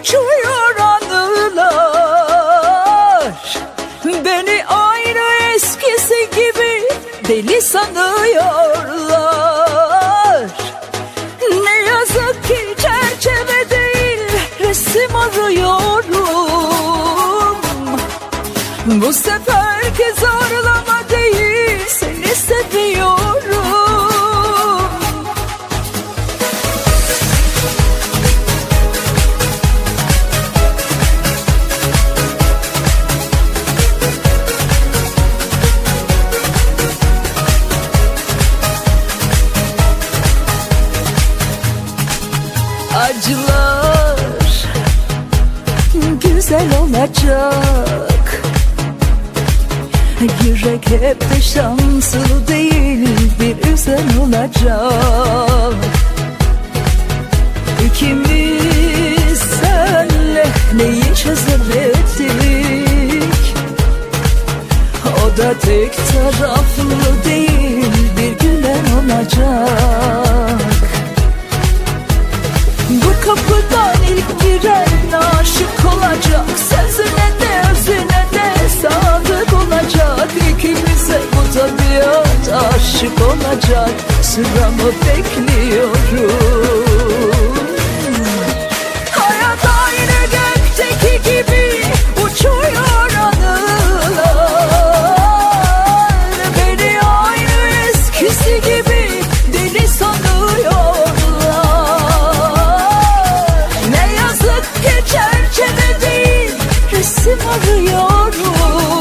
uçuyor anılar. Beni aynı eskisi gibi deli sanıyorlar. Ne yazık ki çerçeve değil resim arıyorum. Bu seferki zorlama değil seni seviyorum hep de şanslı değil bir üzen olacak İkimiz senle neyi çözemedik O da tek taraflı değil bir gülen olacak aşık olacak. Sıramı bekliyorum. Hayat aynı gökteki gibi uçuyor anılar. Beni aynı eskisi gibi deli sanıyorlar. Ne yazık ki çerçeve değil resim arıyorum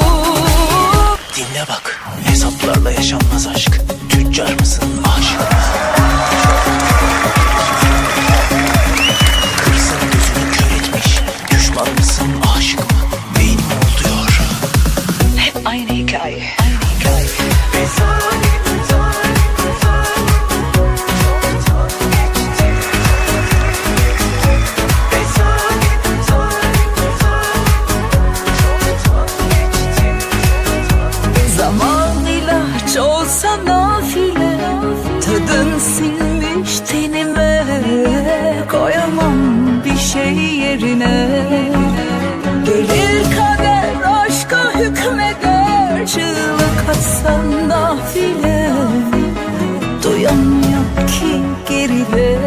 Dinle bak hesaplarla yaşanmaz aşk. Tüccar mısın aşık mısın? Kırsın gözünü kör etmiş Düşman mısın aşık mı? Beyin mi oluyor Hep aynı hikaye. Zaman Tadın sinmiş tenime Koyamam bir şey yerine. Gelir kader aşka hükmeder Çığlık atsan nafile. Duyan yok ki geride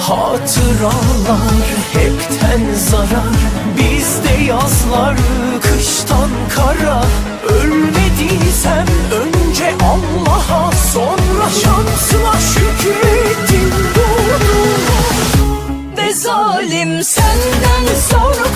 Hatıralar hepten zarar Bizde yazlar kıştan kara. Ölmediysem önce Allah'a Sonra şansıma şükrettim durdum Ve zalim senden sonra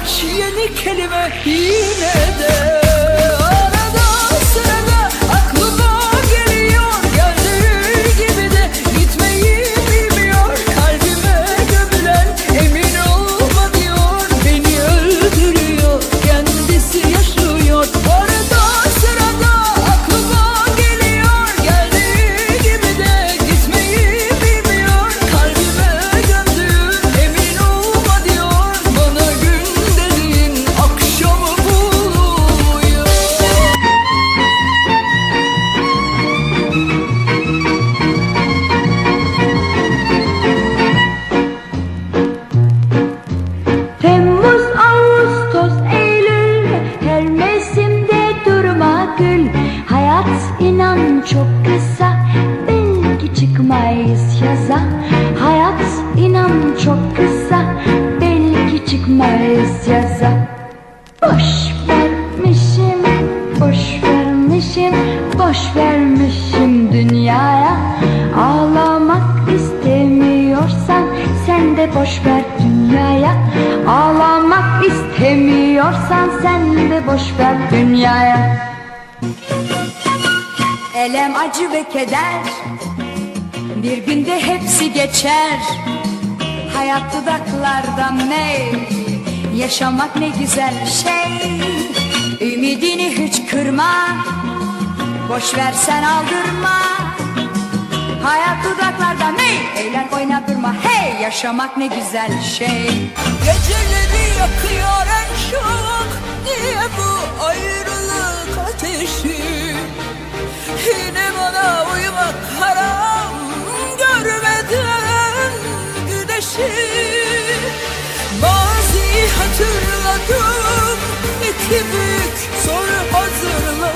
aç yeni kelime yine de yaza Hayat inan çok kısa. Belki çıkmayız yaza. Boş vermişim, boş vermişim, boş vermişim dünyaya. Ağlamak istemiyorsan sen de boş ver dünyaya. Ağlamak istemiyorsan sen de boş ver dünyaya. Elem acı ve keder Bir günde hepsi geçer. Hayat dudaklardan mey Yaşamak ne güzel şey. Ümidini hiç kırma. Boş ver sen aldırma. Hayat dudaklardan mey Eğlen oyna durma hey Yaşamak ne güzel şey. Geceleri yakıyor en çok Niye bu hatırladım İki büyük soru hazırladım